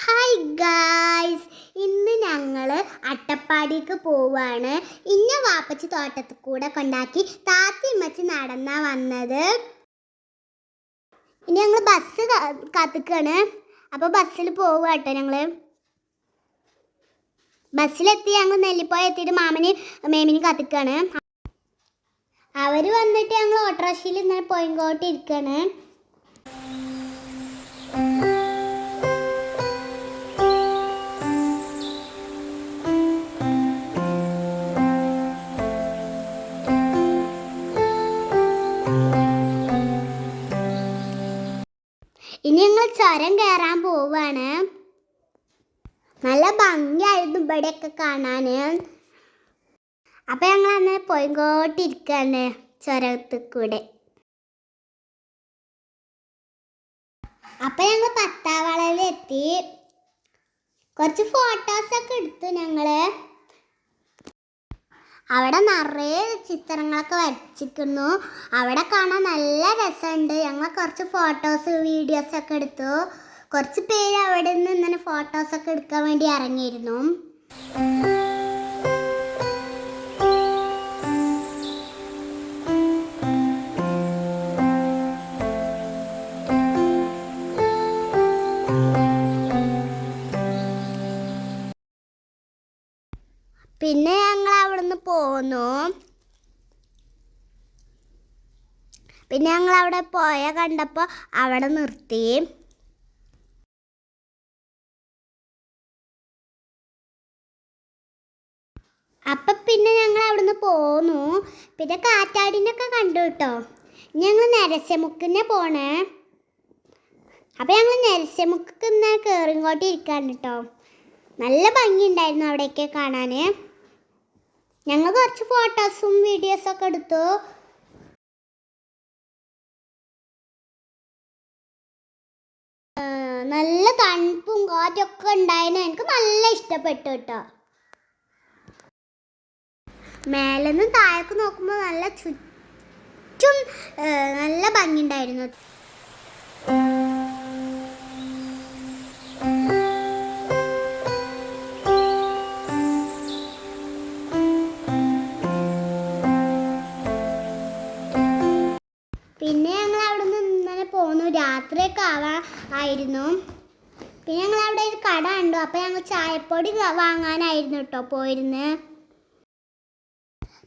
Hi guys ഇന്ന് ഞങ്ങൾ അട്ടപ്പാടിക്ക് പോവാണ്. ഇന്ന വാപ്പച്ചി തോട്ടത്തിൽ കൂടെ കൊണ്ടാക്കി താത്തി മച്ച് നടന്നാ വന്നത്. ഇനി ഞങ്ങൾ ബസ് കാത്തിക്കാണ്. അപ്പോൾ ബസ്സിൽ പോവുക കേട്ടോ ഞങ്ങൾ ബസ്സിലെത്തി ഞങ്ങൾ നെല്ലിപ്പോയ എത്തിയിട്ട് മാമന് മേമിന് കാത്തിക്കാണ്. അവർ വന്നിട്ട് ഞങ്ങൾ ഓട്ടോറിക്ഷയിൽ ഇങ്ങനെ Thank ഇരിക്കാണ് ഇനി ഞങ്ങൾ ചുരം കയറാൻ പോവാണ്. നല്ല ഭംഗിയായിരുന്നു ഇവിടെയൊക്കെ കാണാൻ അപ്പം ഞങ്ങൾ അന്ന് പോയിക്കോട്ടിരിക്കുകയാണ് ചുരത്തിൽ കൂടെ അപ്പം ഞങ്ങൾ പത്താവളയിലെത്തി. കുറച്ച് ഫോട്ടോസൊക്കെ എടുത്തു ഞങ്ങൾ. അവിടെ നിറയെ ചിത്രങ്ങളൊക്കെ വരച്ചിരിക്കുന്നു. അവിടെ കാണാൻ നല്ല രസമുണ്ട്. ഞങ്ങൾ കുറച്ച് ഫോട്ടോസ് വീഡിയോസ് ഒക്കെ എടുത്തു. കുറച്ച് പേര് അവിടെ നിന്ന് ഇങ്ങനെ ഫോട്ടോസൊക്കെ എടുക്കാൻ വേണ്ടി ഇറങ്ങിയിരുന്നു. പിന്നെ ഞങ്ങൾ അവിടുന്ന് പോന്നു. പിന്നെ ഞങ്ങൾ അവിടെ പോയ കണ്ടപ്പോൾ അവിടെ നിർത്തി. അപ്പം പിന്നെ ഞങ്ങൾ അവിടുന്ന് പോന്നു. പിന്നെ കാറ്റാടിനൊക്കെ കണ്ടു കേട്ടോ. ഞങ്ങൾ നരസ്യമുക്കിനെ പോണേ. അപ്പം ഞങ്ങൾ നരസമുക്ക് ഇന്ന് കയറിങ്ങോട്ട് ഇരിക്കാൻ കേട്ടോ. നല്ല ഭംഗിയുണ്ടായിരുന്നു അവിടെയൊക്കെ കാണാൻ ഞങ്ങൾ കുറച്ച് ഫോട്ടോസും വീഡിയോസൊക്കെ എടുത്തു. നല്ല തണുപ്പും കാറ്റൊക്കെ ഉണ്ടായിരുന്നു. എനിക്ക് നല്ല ഇഷ്ടപ്പെട്ടു കേട്ടോ. മേലെന്ന് താഴേക്ക് നോക്കുമ്പോൾ നല്ല ചുറ്റും നല്ല ഭംഗി ഭംഗിയുണ്ടായിരുന്നു. പിന്നെ ഞങ്ങൾ അവിടെ നിന്ന് ഇങ്ങനെ പോന്നു. രാത്രിയൊക്കെ ആവാ ആയിരുന്നു. പിന്നെ ഞങ്ങൾ അവിടെ ഒരു കട കണ്ടു. അപ്പൊ ഞങ്ങൾ ചായപ്പൊടി വാങ്ങാനായിരുന്നു കേട്ടോ പോയിരുന്ന്.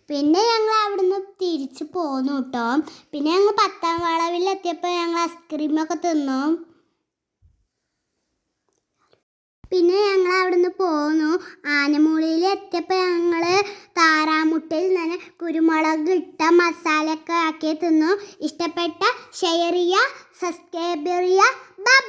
പിന്നെ ഞങ്ങൾ അവിടുന്ന് തിരിച്ച് പോന്നു കേട്ടോ പിന്നെ ഞങ്ങൾ പത്താം വളവിൽ എത്തിയപ്പോൾ ഞങ്ങൾ ഐസ്ക്രീമൊക്കെ തിന്നു. പിന്നെ ഞങ്ങൾ അവിടുന്ന് പോന്നു. ആനമൂളിയിൽ എത്തിയപ്പോൾ കുരുമുളക് ഇട്ട മസാലയൊക്കെ ആക്കി തിന്നു. ഇഷ്ടപ്പെട്ട ഷെയർ ചെയ്യുക സബ്സ്ക്രൈബ് ചെയ്യുക. ബൈ